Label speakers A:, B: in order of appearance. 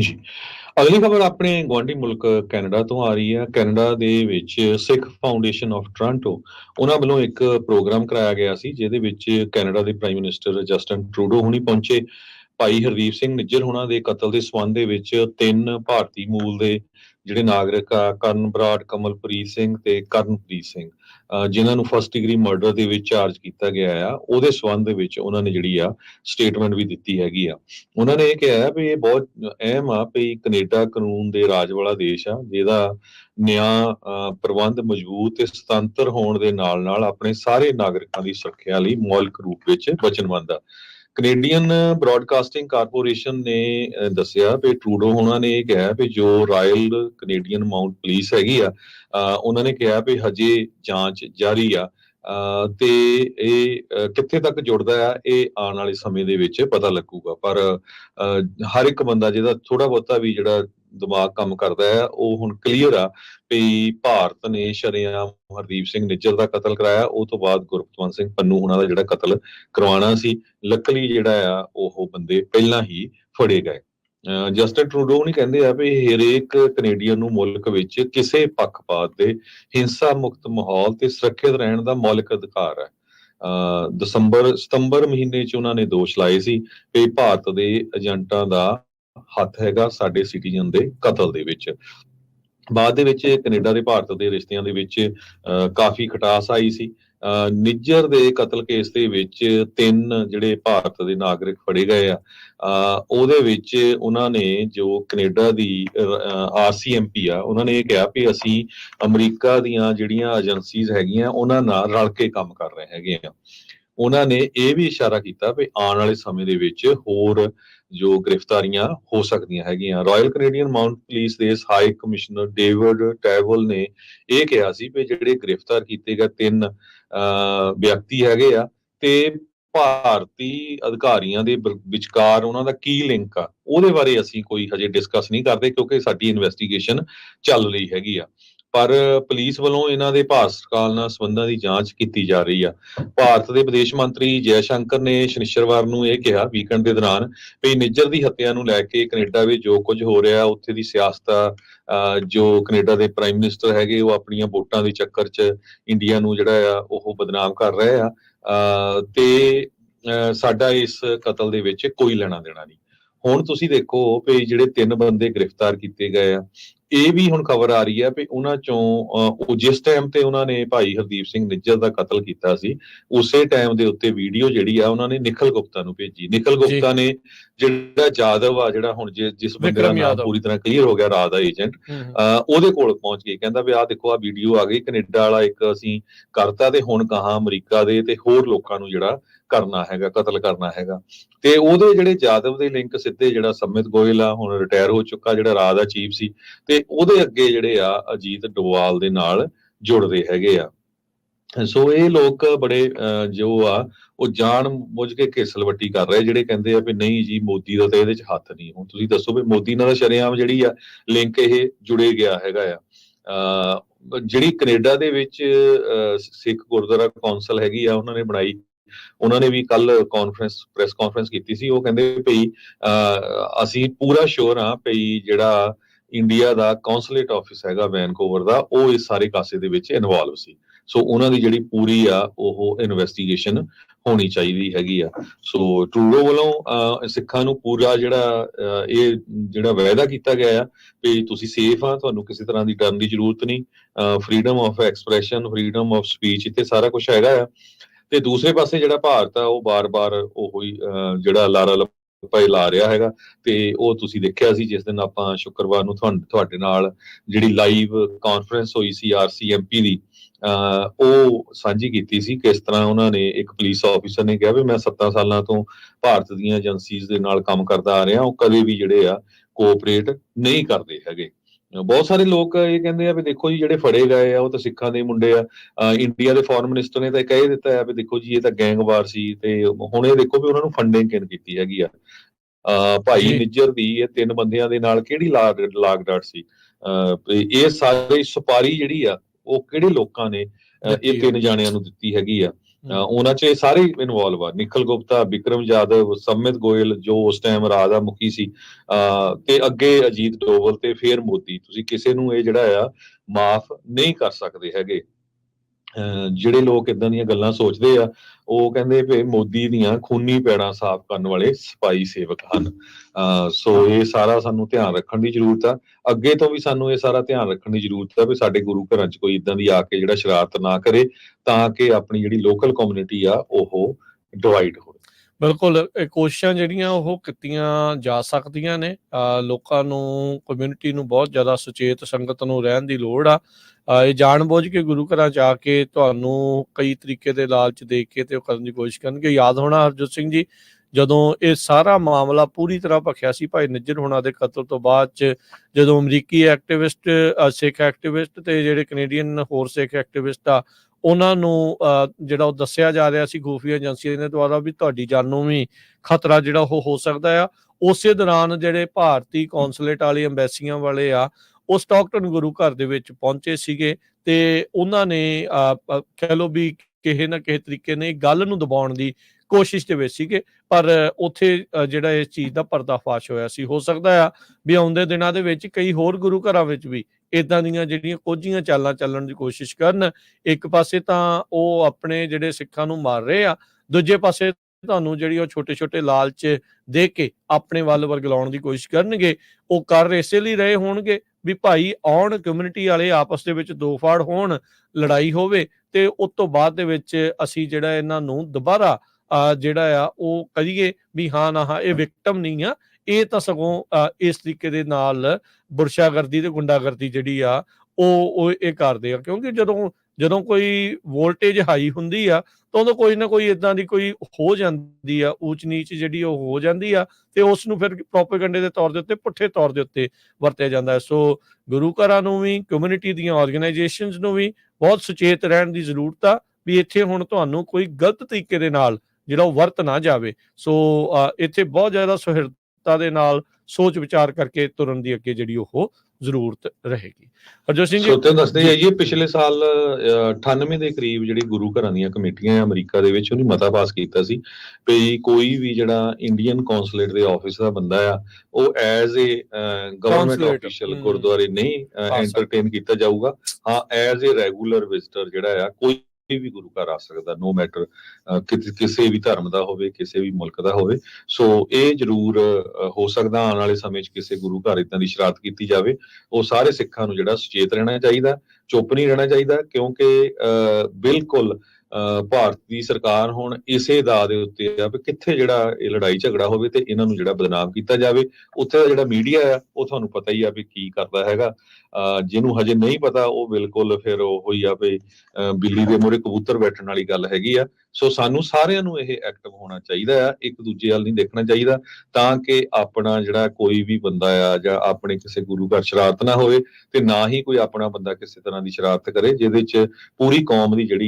A: ਜੀ। ਅਗਲੀ ਖਬਰ ਆਪਣੇ ਗੁਆਂਢੀ ਮੁਲਕ ਕੈਨੇਡਾ ਤੋਂ ਆ ਰਹੀ ਹੈ। ਕੈਨੇਡਾ ਦੇ ਵਿੱਚ ਸਿੱਖ ਫਾਊਂਡੇਸ਼ਨ ਆਫ ਟੋਰਾਂਟੋ ਉਹਨਾਂ ਵੱਲੋਂ ਇੱਕ ਪ੍ਰੋਗਰਾਮ ਕਰਾਇਆ ਗਿਆ ਸੀ, ਜਿਹਦੇ ਵਿੱਚ ਕੈਨੇਡਾ ਦੇ ਪ੍ਰਾਈਮ ਮਿਨਿਸਟਰ ਜਸਟਨ ਟਰੂਡੋ ਹੁਣੀ ਪਹੁੰਚੇ। ਭਾਈ ਹਰਦੀਪ ਸਿੰਘ ਨਿੱਜਰ ਹੁਣਾਂ ਦੇ ਕਤਲ ਦੇ ਸਬੰਧ ਦੇ ਵਿੱਚ ਤਿੰਨ ਭਾਰਤੀ ਮੂਲ ਦੇ ਜਿਹੜੇ ਨਾਗਰਿਕ ਆ ਕਰਨ ਬਰਾੜ ਕਮਲਪ੍ਰੀਤ ਸਿੰਘ ਤੇ ਕਰਨਪ੍ਰੀਤ ਸਿੰਘ ਅਹ ਜਿਨ੍ਹਾਂ ਨੂੰ ਫਸਟ ਡਿਗਰੀ ਮਰਡਰ ਦੇ ਵਿੱਚ ਚਾਰਜ ਕੀਤਾ ਗਿਆ ਆ ਉਹਦੇ ਸਬੰਧ ਦੇ ਵਿੱਚ ਉਹਨਾਂ ਨੇ ਜਿਹੜੀ ਆ ਸਟੇਟਮੈਂਟ ਵੀ ਦਿੱਤੀ ਹੈਗੀ ਆ। ਉਹਨਾਂ ਨੇ ਇਹ ਕਿਹਾ ਵੀ ਇਹ ਬਹੁਤ ਅਹਿਮ ਆ ਵੀ ਕੈਨੇਡਾ ਕਾਨੂੰਨ ਦੇ ਰਾਜ ਵਾਲਾ ਦੇਸ਼ ਆ ਜਿਹਦਾ ਨਿਆਂ ਅਹ, ਪ੍ਰਬੰਧ ਮਜ਼ਬੂਤ ਤੇ ਸੁਤੰਤਰ ਹੋਣ ਦੇ ਨਾਲ ਨਾਲ ਆਪਣੇ ਸਾਰੇ ਨਾਗਰਿਕਾਂ ਦੀ ਸੁਰੱਖਿਆ ਲਈ ਮੌਲਿਕ ਰੂਪ ਵਿੱਚ ਵਚਨਬੱਧ ਆ। ਕੈਨੇਡੀਅਨ ਬ੍ਰਾਡਕਾਸਟਿੰਗ ਕਾਰਪੋਰੇਸ਼ਨ ਨੇ ਦੱਸਿਆ ਵੀ ਟਰੂਡੋ ਉਹਨਾਂ ਨੇ ਇਹ ਕਿਹਾ ਵੀ ਜੋ ਰਾਇਲ ਕੈਨੇਡੀਅਨ ਮਾਊਂਟ ਪੁਲਿਸ ਹੈਗੀ ਆ ਉਹਨਾਂ ਨੇ ਕਿਹਾ ਵੀ ਹਜੇ ਜਾਂਚ ਜਾਰੀ ਆ। ਤੇ ਇਹ ਕਿੱਥੇ ਤੱਕ ਜੁੜਦਾ ਆ ਇਹ ਆਉਣ ਵਾਲੇ ਸਮੇਂ ਦੇ ਵਿੱਚ ਪਤਾ ਲੱਗੂਗਾ। ਪਰ ਅਹ, ਹਰ ਇੱਕ ਬੰਦਾ ਜਿਹਦਾ ਥੋੜਾ ਬਹੁਤਾ ਵੀ ਜਿਹੜਾ ਦਿਮਾਗ ਕੰਮ ਕਰਦਾ ਹੈ, ਉਹ ਹੁਣ ਕਲੀਅਰ ਆ ਵੀ ਭਾਰਤ ਨੇ ਸ਼ਰੇਆਮ ਹਰਦੀਪ ਸਿੰਘ ਨਿੱਜਰ ਦਾ ਕਤਲ ਕਰਾਇਆ, ਉਹ ਤੋਂ ਬਾਅਦ ਗੁਰਪਤਵੰਤ ਸਿੰਘ ਪੰਨੂ ਹੁਣਾਂ ਦਾ ਜਿਹੜਾ ਕਤਲ ਕਰਵਾਉਣਾ ਸੀ ਲੱਕਲੀ ਜਿਹੜਾ ਆ, ਉਹ ਬੰਦੇ ਪਹਿਲਾਂ ਹੀ ਫੜੇ ਗਏ। ਜਸਟਿਨ ਟਰੂਡੋ ਨਹੀਂ ਕਹਿੰਦੇ ਆ ਵੀ ਹਰੇਕ ਕੈਨੇਡੀਅਨ ਨੂੰ ਮੁਲਕ ਵਿੱਚ ਕਿਸੇ ਪੱਖਪਾਤ ਦੇ ਹਿੰਸਾ ਮੁਕਤ ਮਾਹੌਲ ਤੇ ਸੁਰੱਖਿਅਤ ਰਹਿਣ ਦਾ ਮੌਲਿਕ ਅਧਿਕਾਰ ਹੈ। ਅਹ ਦਸੰਬਰ ਸਤੰਬਰ ਮਹੀਨੇ 'ਚ ਉਹਨਾਂ ਨੇ ਦੋਸ਼ ਲਾਏ ਸੀ ਕਿ ਭਾਰਤ ਦੇ ਏਜੰਟਾਂ ਦਾ ਹੱਥ ਹੈਗਾ ਸਾਡੇ ਸਿਟੀਜ਼ਨ ਦੇ ਕਤਲ ਦੇ ਵਿੱਚ। ਬਾਅਦ ਦੇ ਵਿੱਚ ਕੈਨੇਡਾ ਦੇ ਭਾਰਤ ਦੇ ਰਿਸ਼ਤਿਆਂ ਦੇ ਵਿੱਚ ਅਹ, ਕਾਫੀ ਖਟਾਸ ਆਈ ਸੀ। ਨਿੱਜਰ ਦੇ ਕਤਲ ਕੇਸ ਦੇ ਵਿੱਚ ਤਿੰਨ ਜਿਹੜੇ ਭਾਰਤ ਦੇ ਨਾਗਰਿਕ ਫੜੇ ਗਏ ਆ। ਉਹਦੇ ਵਿੱਚ ਉਹਨਾਂ ਨੇ ਜੋ ਕੈਨੇਡਾ ਦੀ ਆਰਸੀਐਮਪੀ ਆ ਉਹਨਾਂ ਨੇ ਇਹ ਕਿਹਾ ਵੀ ਅਸੀਂ ਅਮਰੀਕਾ ਦੀਆਂ ਜਿਹੜੀਆਂ ਏਜੰਸੀਜ਼ ਹੈਗੀਆਂ ਉਹਨਾਂ ਨਾਲ ਰਲ ਕੇ ਕੰਮ ਕਰ ਰਹੇ ਹੈਗੇ ਆ। ਉਹਨਾਂ ਨੇ ਇਹ ਵੀ ਇਸ਼ਾਰਾ ਕੀਤਾ ਵੀ ਆਉਣ ਵਾਲੇ ਸਮੇਂ ਦੇ ਵਿੱਚ ਹੋਰ ਜੋ ਗ੍ਰਿਫਤਾਰੀਆਂ ਹੋ ਸਕਦੀਆਂ ਹੈਗੀਆਂ। ਰਾਇਲ ਕੈਨੇਡੀਅਨ ਮਾਊਂਟ ਪੁਲਿਸ ਦੇ ਹਾਈ ਕਮਿਸ਼ਨਰ ਡੇਵਿਡ ਟੈਵਲ ਨੇ ਇਹ ਕਿਹਾ ਸੀ ਵੀ ਜਿਹੜੇ ਗ੍ਰਿਫਤਾਰ ਕੀਤੇ ਗਏ ਤਿੰਨ ਅਹ, ਵਿਅਕਤੀ ਹੈਗੇ ਆ ਤੇ ਭਾਰਤੀ ਅਧਿਕਾਰੀਆਂ ਦੇ ਵਿਚਕਾਰ ਉਹਨਾਂ ਦਾ ਕੀ ਲਿੰਕ ਆ ਉਹਦੇ ਬਾਰੇ ਅਸੀਂ ਕੋਈ ਹਜੇ ਡਿਸਕਸ ਨਹੀਂ ਕਰਦੇ ਕਿਉਂਕਿ ਸਾਡੀ ਇਨਵੈਸਟੀਗੇਸ਼ਨ ਚੱਲ ਰਹੀ ਹੈਗੀ ਆ। ਪਰ ਪੁਲਿਸ ਵੱਲੋਂ ਇਹਨਾਂ ਦੇ ਭਾਰਤ ਨਾਲ ਸੰਬੰਧਾਂ ਦੀ ਜਾਂਚ ਕੀਤੀ ਜਾ ਰਹੀ ਆ। ਭਾਰਤ ਦੇ ਵਿਦੇਸ਼ ਮੰਤਰੀ ਜੈ ਸ਼ੰਕਰ ਨੇ ਸ਼ਨੀਚਰਵਾਰ ਨੂੰ ਇਹ ਕਿਹਾ ਵੀਕਐਂਡ ਦੇ ਦੌਰਾਨ ਵੀ ਨਿੱਜਰ ਦੀ ਹੱਤਿਆ ਨੂੰ ਲੈ ਕੇ ਕੈਨੇਡਾ ਵਿੱਚ ਜੋ ਕੁਝ ਹੋ ਰਿਹਾ ਉੱਥੇ ਦੀ ਸਿਆਸਤ ਅਹ, ਜੋ ਕੈਨੇਡਾ ਦੇ ਪ੍ਰਾਈਮ ਮਿਨਿਸਟਰ ਹੈਗੇ ਉਹ ਆਪਣੀਆਂ ਵੋਟਾਂ ਦੇ ਚੱਕਰ 'ਚ ਇੰਡੀਆ ਨੂੰ ਜਿਹੜਾ ਆ ਉਹ ਬਦਨਾਮ ਕਰ ਰਹੇ ਆ। ਅਹ, ਤੇ ਅਹ, ਸਾਡਾ ਇਸ ਕਤਲ ਦੇ ਵਿੱਚ ਕੋਈ ਲੈਣਾ ਦੇਣਾ ਨਹੀਂ। ਹੁਣ ਤੁਸੀਂ ਦੇਖੋ ਵੀ ਜਿਹੜੇ ਤਿੰਨ ਬੰਦੇ ਗ੍ਰਿਫਤਾਰ ਕੀਤੇ ਗਏ ਆ ਇਹ ਵੀ ਹੁਣ ਖਬਰ ਆ ਰਹੀ ਹੈ ਵੀ ਉਹਨਾਂ ਚੋਂ ਉਹ ਜਿਸ ਟਾਈਮ ਤੇ ਉਹਨਾਂ ਨੇ ਭਾਈ ਹਰਦੀਪ ਸਿੰਘ ਨਿੱਜਰ ਦਾ ਕਤਲ ਕੀਤਾ ਸੀ ਉਸੇ ਟਾਈਮ ਦੇ ਉੱਤੇ ਵੀਡੀਓ ਜਿਹੜੀ ਆ ਉਹਨਾਂ ਨੇ ਨਿਖਲ ਗੁਪਤਾ ਨੂੰ ਭੇਜੀ। ਨਿਖਲ ਗੁਪਤਾ ਨੇ ਜਿਹੜਾ ਜਾਦਵ ਆ ਜਿਹੜਾ ਹੁਣ ਜਿਸ ਬੰਦੇ ਦਾ ਨਾਮ। ਪੂਰੀ ਤਰ੍ਹਾਂ ਕਲੀਅਰ ਹੋ ਗਿਆ ਰਾਜ ਦਾ ਏਜੰਟ ਉਹਦੇ ਕੋਲ ਪਹੁੰਚ ਕੇ ਕਹਿੰਦਾ ਵੀ ਆਹ ਦੇਖੋ ਆ ਵੀਡੀਓ ਆ ਗਈ। ਕੈਨੇਡਾ ਵਾਲਾ ਇੱਕ ਅਸੀਂ ਕਰਤਾ ਤੇ ਹੁਣ ਕਹਾ ਅਮਰੀਕਾ ਦੇ ਤੇ ਹੋਰ ਲੋਕਾਂ ਨੂੰ ਜਿਹੜਾ ਕਰਨਾ ਹੈਗਾ ਕਤਲ ਕਰਨਾ ਹੈਗਾ। ਤੇ ਉਹਦੇ ਜਿਹੜੇ ਜਾਦਵ ਦੇ ਲਿੰਕ ਸਿੱਧੇ ਜਿਹੜਾ ਸੰਮਿਤ ਗੋਇਲ ਆ ਹੁਣ ਰਿਟਾਇਰ ਹੋ ਚੁੱਕਾ ਜਿਹੜਾ ਰਾਜ ਦਾ ਚੀਫ ਸੀ ਤੇ ਉਹਦੇ ਅੱਗੇ ਜਿਹੜੇ ਆ ਅਜੀਤ ਡੋਵਾਲ ਦੇ ਨਾਲ ਜੁੜਦੇ ਹੈਗੇ ਆ। ਸੋ ਇਹ ਲੋਕ ਬੜੇ ਜੋ ਆ ਉਹ ਜਾਣ ਬੁੱਝ ਕੇ ਘੇਸਲਵੱਟੀ ਕਰ ਰਹੇ ਜਿਹੜੇ ਕਹਿੰਦੇ ਆ ਵੀ ਨਹੀਂ ਜੀ ਮੋਦੀ ਦਾ ਤਾਂ ਇਹਦੇ 'ਚ ਹੱਥ ਨਹੀਂ। ਹੁਣ ਤੁਸੀਂ ਦੱਸੋ ਵੀ ਮੋਦੀ ਨਾਲ ਤਾਂ ਸ਼ਰੇਆਮ ਜਿਹੜੀ ਆ ਲਿੰਕ ਇਹ ਜੁੜੇ ਗਿਆ ਹੈਗਾ ਆ। ਜਿਹੜੀ ਕੈਨੇਡਾ ਦੇ ਵਿੱਚ ਅਹ, ਸਿੱਖ ਗੁਰਦੁਆਰਾ ਕੌਂਸਲ ਹੈਗੀ ਆ ਉਹਨਾਂ ਨੇ ਬਣਾਈ ਉਹਨਾਂ ਨੇ ਵੀ ਕੱਲ ਕਾਨਫਰੰਸ ਪ੍ਰੈਸ ਕਾਨਫਰੰਸ ਕੀਤੀ ਸੀ। ਉਹ ਕਹਿੰਦੇ ਭਈ ਅਸੀਂ ਪੂਰਾ ਸ਼ੋਰ ਹਾਂ ਭਈ ਜਿਹੜਾ ਇੰਡੀਆ ਦਾ ਕਾਉਂਸਲੇਟ ਆਫਿਸ ਹੈਗਾ ਵੈਨਕੂਵਰ ਦਾ, ਉਹ ਇਸ ਸਾਰੇ ਕਾਸੇ ਦੇ ਵਿੱਚ ਇਨਵੋਲਵ ਸੀ। ਸੋ ਉਹਨਾਂ ਦੀ ਜਿਹੜੀ ਪੂਰੀ ਆ, ਉਹ ਇਨਵੈਸਟੀਗੇਸ਼ਨ ਹੋਣੀ ਚਾਹੀਦੀ ਹੈਗੀ ਆ। ਸੋ ਟਰੂਡੋ ਵੱਲੋਂ ਸਿੱਖਾਂ ਨੂੰ ਪੂਰਾ ਜਿਹੜਾ ਇਹ ਜਿਹੜਾ ਵਾਅਦਾ ਕੀਤਾ ਗਿਆ ਆ ਕਿ ਤੁਸੀਂ ਸੇਫ ਆ, ਤੁਹਾਨੂੰ ਕਿਸੇ ਤਰ੍ਹਾਂ ਦੀ ਡਰਨ ਦੀ ਜ਼ਰੂਰਤ ਨਹੀਂ। Freedom of expression freedom of speech ਇੱਥੇ ਸਾਰਾ ਕੁਝ ਹੈਗਾ ਆ। ਤੇ ਦੂਸਰੇ ਪਾਸੇ ਜਿਹੜਾ ਭਾਰਤ ਆ ਉਹ ਬਾਰ-ਬਾਰ ਉਹ ਹੀ ਜਿਹੜਾ ਲਾਰਾ ਲੱਪਾ ਲਾ ਰਿਹਾ ਹੈਗਾ। ਤੇ ਉਹ ਤੁਸੀਂ ਦੇਖਿਆ ਸੀ ਜਿਸ ਦਿਨ ਆਪਾਂ ਸ਼ੁੱਕਰਵਾਰ ਨੂੰ ਤੁਹਾਡੇ ਨਾਲ ਜਿਹੜੀ ਲਾਈਵ ਕਾਨਫਰੰਸ ਹੋਈ ਸੀ ਆਰਸੀਐਮਪੀ ਦੀ ਅਹ, ਉਹ ਸਾਂਝੀ ਕੀਤੀ ਸੀ ਕਿਸ ਤਰ੍ਹਾਂ ਉਹਨਾਂ ਨੇ ਇੱਕ ਪੁਲਿਸ ਆਫੀਸਰ ਨੇ ਕਿਹਾ ਵੀ ਮੈਂ 7 ਸਾਲਾਂ ਤੋਂ ਭਾਰਤ ਦੀਆਂ ਏਜੰਸੀਜ਼ ਦੇ ਨਾਲ ਕੰਮ ਕਰਦਾ ਆ ਰਿਹਾ ਉਹ ਕਦੇ ਵੀ ਜਿਹੜੇ ਆ ਕੋਆਪਰੇਟ ਨਹੀਂ ਕਰਦੇ ਹੈਗੇ। ਬਹੁਤ ਸਾਰੇ ਲੋਕ ਇਹ ਕਹਿੰਦੇ ਆ ਵੀ ਦੇਖੋ ਜੀ ਜਿਹੜੇ ਫੜੇ ਗਏ ਆ ਉਹ ਤਾਂ ਸਿੱਖਾਂ ਦੇ ਮੁੰਡੇ ਆ ਇੰਡੀਆ ਦੇ ਫੋਰਨ ਮਿਨਿਸਟਰ ਨੇ ਤਾਂ ਇਹ ਕਹਿ ਦਿੱਤਾ ਹੈ ਵੀ ਦੇਖੋ ਜੀ ਇਹ ਤਾਂ ਗੈਂਗਵਾਰ ਸੀ ਤੇ ਹੁਣ ਇਹ ਦੇਖੋ ਵੀ ਉਹਨਾਂ ਨੂੰ ਫੰਡਿੰਗ ਕਿਨ ਕੀਤੀ ਹੈਗੀ ਆ ਭਾਈ। ਨਿੱਜਰ ਦੀ ਇਹ ਤਿੰਨ ਬੰਦਿਆਂ ਦੇ ਨਾਲ ਕਿਹੜੀ ਲਾਗ ਲਾਗ ਡਾਟ ਸੀ ਇਹ ਸਾਰੇ ਸੁਪਾਰੀ ਜਿਹੜੀ ਆ ਉਹ ਕਿਹੜੇ ਲੋਕਾਂ ਨੇ ਇਹ ਤਿੰਨ। ਜਾਣਿਆਂ ਨੂੰ ਦਿੱਤੀ ਹੈਗੀ ਆ ਉਹਨਾਂ 'ਚ ਇਹ ਸਾਰੇ ਇਨਵੋਲਵ ਆ। ਨਿਖਲ ਗੁਪਤਾ ਵਿਕਰਮ ਯਾਦਵ ਸੰਮਿਤ ਗੋਇਲ ਜੋ ਉਸ ਟਾਈਮ ਰਾਜ ਦਾ ਮੁਖੀ ਸੀ ਅ, ਤੇ ਅੱਗੇ ਅਜੀਤ ਡੋਵਲ ਤੇ ਫੇਰ ਮੋਦੀ। ਤੁਸੀਂ ਕਿਸੇ ਨੂੰ ਇਹ ਜਿਹੜਾ ਆ ਮਾਫ ਨਹੀਂ ਕਰ ਸਕਦੇ ਹੈਗੇ। ਜਿਹੜੇ ਲੋਕ ਇਦਾਂ ਦੀਆਂ ਗੱਲਾਂ ਸੋਚਦੇ ਆ, ਉਹ ਕਹਿੰਦੇ ਵੀ ਮੋਦੀ ਦੀਆਂ ਖੂਨੀ ਪੈੜਾਂ ਸਾਫ਼ ਕਰਨ ਵਾਲੇ ਸਪਾਈ ਸੇਵਕ ਹਨ। ਸੋ ਇਹ ਸਾਰਾ ਸਾਨੂੰ ਧਿਆਨ ਰੱਖਣ ਦੀ ਜ਼ਰੂਰਤ ਆ। ਅੱਗੇ ਤੋਂ ਵੀ ਸਾਨੂੰ ਇਹ ਸਾਰਾ ਧਿਆਨ ਰੱਖਣ ਦੀ ਜ਼ਰੂਰਤ ਆ ਵੀ ਸਾਡੇ ਗੁਰੂ ਘਰਾਂ 'ਚ ਕੋਈ ਇਦਾਂ ਦੀ ਆ ਕੇ ਜਿਹੜਾ ਸ਼ਰਾਰਤ ਨਾ ਕਰੇ, ਤਾਂ ਕਿ ਆਪਣੀ ਜਿਹੜੀ ਲੋਕਲ ਕਮਿਊਨਿਟੀ ਆ, ਉਹ ਡਿਵਾਈਡ ਹੋਵੇ।
B: ਬਿਲਕੁਲ ਇਹ ਕੋਸ਼ਿਸ਼ਾਂ ਜਿਹੜੀਆਂ ਉਹ ਕੀਤੀਆਂ ਜਾ ਸਕਦੀਆਂ ਨੇ। ਲੋਕਾਂ ਨੂੰ ਕਮਿਊਨਿਟੀ ਨੂੰ ਬਹੁਤ ਜ਼ਿਆਦਾ ਸੁਚੇਤ ਸੰਗਤ ਨੂੰ ਰਹਿਣ ਦੀ ਲੋੜ ਆ। ਅ, ਇਹ ਜਾਣਬੁੱਝ ਕੇ ਗੁਰੂ ਘਰਾਂ ਚ ਆ ਕੇ ਤੁਹਾਨੂੰ ਕਈ ਤਰੀਕੇ ਦੇ ਲਾਲਚ ਦੇ ਕੇ ਤੇ ਉਹ ਕਰਨ ਦੀ ਕੋਸ਼ਿਸ਼ ਕਰਨਗੇ। ਯਾਦ ਹੋਣਾ ਹਰਜੋਤ ਸਿੰਘ ਜੀ ਜਦੋਂ ਇਹ ਸਾਰਾ ਮਾਮਲਾ ਪੂਰੀ ਤਰ੍ਹਾਂ ਭਖਿਆ ਸੀ ਭਾਈ ਨਿੱਜਰ ਹੋਣਾ ਦੇ ਕਤਲ ਤੋਂ ਬਾਅਦ ਚ ਜਦੋਂ ਅਮਰੀਕੀ ਐਕਟਿਵਿਸਟ ਸਿੱਖ ਐਕਟਿਵਿਸਟ ਤੇ ਜਿਹੜੇ ਕੈਨੇਡੀਅਨ ਹੋਰ ਸਿੱਖ ਐਕਟਿਵਿਸਟ ਆ ਉਹਨਾਂ ਨੂੰ ਜਿਹੜਾ ਉਹ ਦੱਸਿਆ ਜਾ ਰਿਹਾ ਸੀ ਖੂਫੀਆ ਏਜੰਸੀਆਂ ਦੇ ਦੁਆਰਾ ਵੀ ਤੁਹਾਡੀ ਜਾਨ ਨੂੰ ਵੀ ਖਤਰਾ ਜਿਹੜਾ ਉਹ ਹੋ ਸਕਦਾ ਆ। ਉਸੇ ਦੌਰਾਨ ਜਿਹੜੇ ਭਾਰਤੀ ਕੌਂਸੂਲੇਟ ਵਾਲੀ ਐਮਬੈਸੀਆਂ ਵਾਲੇ ਆ, ਉਹ ਸਟਾਕਟਨ ਗੁਰੂ ਘਰ ਦੇ ਵਿੱਚ ਪਹੁੰਚੇ ਸੀਗੇ ਤੇ ਉਹਨਾਂ ਨੇ ਕਹਿ ਲਓ ਵੀ ਕਿਸੇ ਨਾ ਕਿਸੇ ਤਰੀਕੇ ਨੇ ਗੱਲ ਨੂੰ ਦਬਾਉਣ ਦੀ ਕੋਸ਼ਿਸ਼ ਦੇ ਵਿੱਚ ਸੀਗੇ, ਪਰ ਉੱਥੇ ਜਿਹੜਾ ਇਸ ਚੀਜ਼ ਦਾ ਪਰਦਾਫਾਸ਼ ਹੋਇਆ ਸੀ। ਹੋ ਸਕਦਾ ਆ ਵੀ ਆਉਂਦੇ ਦਿਨਾਂ ਦੇ ਵਿੱਚ ਕਈ ਹੋਰ ਗੁਰੂ ਘਰਾਂ ਵਿੱਚ ਵੀ ਇਦਾਂ ਦੀਆਂ ਜਿਹੜੀਆਂ ਕੋਝੀਆਂ ਚਾਲਾਂ ਚੱਲਣ ਦੀ ਕੋਸ਼ਿਸ਼ ਕਰਨ, ਇੱਕ ਪਾਸੇ ਤਾਂ ਉਹ ਆਪਣੇ ਜਿਹੜੇ ਸਿੱਖਾਂ ਨੂੰ ਮਾਰ ਰਹੇ ਆ, ਦੂਜੇ ਪਾਸੇ ਤੁਹਾਨੂੰ ਜਿਹੜੀ ਉਹ ਛੋਟੇ ਛੋਟੇ ਲਾਲਚ ਦੇ ਕੇ ਆਪਣੇ ਵੱਲ ਵਰਗਲਾਉਣ ਦੀ ਕੋਸ਼ਿਸ਼ ਕਰਨਗੇ, ਉਹ ਕਰ ਇਸੇ ਲਈ ਰਹੇ ਹੋਣਗੇ ਵੀ ਭਾਈ ਆਉਣ ਕਮਿਊਨਿਟੀ ਵਾਲੇ ਆਪਸ ਦੇ ਵਿੱਚ ਦੋ ਫਾੜ ਹੋਣ, ਲੜਾਈ ਹੋਵੇ ਤੇ ਉਸ ਤੋਂ ਬਾਅਦ ਦੇ ਵਿੱਚ ਅਸੀਂ ਜਿਹੜਾ ਇਹਨਾਂ ਨੂੰ ਦੁਬਾਰਾ ਜਿਹੜਾ ਆ ਉਹ ਕਰੀਏ ਵੀ ਹਾਂ ਨਾ ਹਾਂ ਇਹ ਵਿਕਟਮ ਨਹੀਂ ਆ। ਇਹ ਤਾਂ ਸਗੋਂ ਇਸ ਤਰੀਕੇ ਦੇ ਨਾਲ ਬੁਰਸ਼ਾਗਰਦੀ ਤੇ ਗੁੰਡਾਗਰਦੀ ਜਿਹੜੀ ਆ ਉਹ ਉਹ ਇਹ ਕਰਦੇ ਆ। ਕਿਉਂਕਿ ਜਦੋਂ ਜਦੋਂ ਕੋਈ ਵੋਲਟੇਜ ਹਾਈ ਹੁੰਦੀ ਆ ਤਾਂ ਉਦੋਂ ਕੋਈ ਨਾ ਕੋਈ ਇਦਾਂ ਦੀ ਕੋਈ ਹੋ ਜਾਂਦੀ ਆ ਊਚ ਨੀਚ ਜਿਹੜੀ ਉਹ ਹੋ ਜਾਂਦੀ ਆ ਤੇ ਉਸ ਨੂੰ ਫਿਰ ਪ੍ਰੋਪੇਗੈਂਡੇ ਦੇ ਤੌਰ ਦੇ ਉੱਤੇ ਪੁੱਠੇ ਤੌਰ ਦੇ ਉੱਤੇ ਵਰਤਿਆ ਜਾਂਦਾ ਹੈ। ਸੋ ਗੁਰੂ ਘਰਾਂ ਨੂੰ ਵੀ ਕਮਿਊਨਿਟੀ ਦੀਆਂ ਆਰਗੇਨਾਈਜੇਸ਼ਨਸ ਨੂੰ ਵੀ ਬਹੁਤ ਸੁਚੇਤ ਰਹਿਣ ਦੀ ਜ਼ਰੂਰਤ ਆ ਵੀ ਇੱਥੇ ਹੁਣ ਤੁਹਾਨੂੰ ਕੋਈ ਗਲਤ ਤਰੀਕੇ ਦੇ ਨਾਲ ਜਿਹੜਾ ਉਹ ਵਰਤ ਨਾ ਜਾਵੇ ਸੋ ਇੱਥੇ ਬਹੁਤ ਜ਼ਿਆਦਾ ਸੁਹਿਰਦਤਾ ਦੇ ਨਾਲ ਸੋਚ ਵਿਚਾਰ ਕਰਕੇ ਤੁਰਨ ਦੀ ਅੱਗੇ ਜਿਹੜੀ ਉਹ ਜ਼ਰੂਰਤ ਰਹੇਗੀ ਹਰਜੋਤ ਸਿੰਘ ਜੀ
A: ਸੋ ਤੇ ਦੱਸਦੇ ਆ ਜੀ ਪਿਛਲੇ ਸਾਲ ਅਹ, 98 ਦੇ ਕਰੀਬ ਜਿਹੜੀ ਗੁਰੂ ਘਰਾਂ ਦੀਆਂ ਕਮੇਟੀਆਂ ਆ ਅਮਰੀਕਾ ਦੇ ਵਿੱਚ ਉਹਨੇ ਮਤਾ ਪਾਸ ਕੀਤਾ ਸੀ ਵੀ ਕੋਈ ਵੀ ਜਿਹੜਾ ਇੰਡੀਅਨ ਕੌਂਸੂਲੇਟ ਦੇ ਆਫਿਸ ਦਾ ਬੰਦਾ ਆ ਉਹ ਐਜ਼ ਏ ਗਵਰਨਮੈਂਟ ਆਫੀਸ਼ੀਅਲ। ਗੁਰਦੁਆਰੇ ਨਹੀਂ। ਐਂਟਰਟੇਨ ਕੀਤਾ ਜਾਊਗਾ ਹਾਂ ਐਜ਼ ਏ ਰੈਗੂਲਰ ਵਿਜ਼ਟਰ ਜਿਹੜਾ ਆ ਕੋਈ ਵੀ ਗੁਰੂ ਘਰ ਆ ਸਕਦਾ ਨੋ ਮੈਟਰ ਕਿਸੇ ਵੀ ਧਰਮ ਦਾ ਹੋਵੇ ਕਿਸੇ ਵੀ ਮੁਲਕ ਦਾ ਹੋਵੇ। ਸੋ ਇਹ ਜ਼ਰੂਰ ਅਹ, ਹੋ ਸਕਦਾ ਆਉਣ ਵਾਲੇ ਸਮੇਂ 'ਚ ਕਿਸੇ ਗੁਰੂ ਘਰ ਇਦਾਂ ਦੀ ਸ਼ਰਾਰਤ ਕੀਤੀ ਜਾਵੇ। ਉਹ ਸਾਰੇ ਸਿੱਖਾਂ ਨੂੰ ਜਿਹੜਾ ਸੁਚੇਤ ਰਹਿਣਾ ਚਾਹੀਦਾ ਚੁੱਪ ਨਹੀਂ ਰਹਿਣਾ ਚਾਹੀਦਾ ਕਿਉਂਕਿ ਅਹ, ਬਿਲਕੁਲ ਭਾਰਤ ਦੀ ਸਰਕਾਰ ਹੁਣ ਇਸੇ ਦਾ ਦੇ ਉੱਤੇ ਆ ਵੀ ਕਿੱਥੇ ਜਿਹੜਾ ਇਹ ਲੜਾਈ ਝਗੜਾ ਹੋਵੇ ਤੇ ਇਹਨਾਂ ਨੂੰ ਜਿਹੜਾ ਬਦਨਾਮ ਕੀਤਾ ਜਾਵੇ। ਉੱਥੇ ਦਾ ਜਿਹੜਾ ਮੀਡੀਆ ਆ ਉਹ ਤੁਹਾਨੂੰ ਪਤਾ ਹੀ ਆ ਵੀ ਕੀ ਕਰਦਾ ਹੈਗਾ। ਅਹ, ਜਿਹਨੂੰ ਹਜੇ ਨਹੀਂ ਪਤਾ ਉਹ ਬਿਲਕੁਲ ਫਿਰ ਉਹ ਹੀ ਆ ਵੀ ਅਹ, ਬਿੱਲੀ ਦੇ ਮੂਹਰੇ ਕਬੂਤਰ ਬੈਠਣ ਵਾਲੀ ਗੱਲ ਹੈਗੀ ਆ। ਸੋ ਸਾਨੂੰ ਸਾਰਿਆਂ ਨੂੰ ਇਹ ਐਕਟਿਵ ਹੋਣਾ ਚਾਹੀਦਾ ਆ ਇੱਕ ਦੂਜੇ ਵੱਲ ਨਹੀਂ ਦੇਖਣਾ ਚਾਹੀਦਾ ਤਾਂ ਕਿ ਆਪਣਾ ਜਿਹੜਾ ਕੋਈ ਵੀ ਬੰਦਾ ਆ ਜਾਂ ਆਪਣੇ ਕਿਸੇ ਗੁਰੂ ਘਰ ਸ਼ਰਾਰਤ ਨਾ ਹੋਵੇ ਤੇ ਨਾ ਹੀ ਕੋਈ ਆਪਣਾ ਬੰਦਾ ਕਿਸੇ ਤਰ੍ਹਾਂ ਦੀ ਸ਼ਰਾਰਤ ਕਰੇ ਜਿਹਦੇ 'ਚ ਪੂਰੀ ਕੌਮ ਦੀ ਜਿਹੜੀ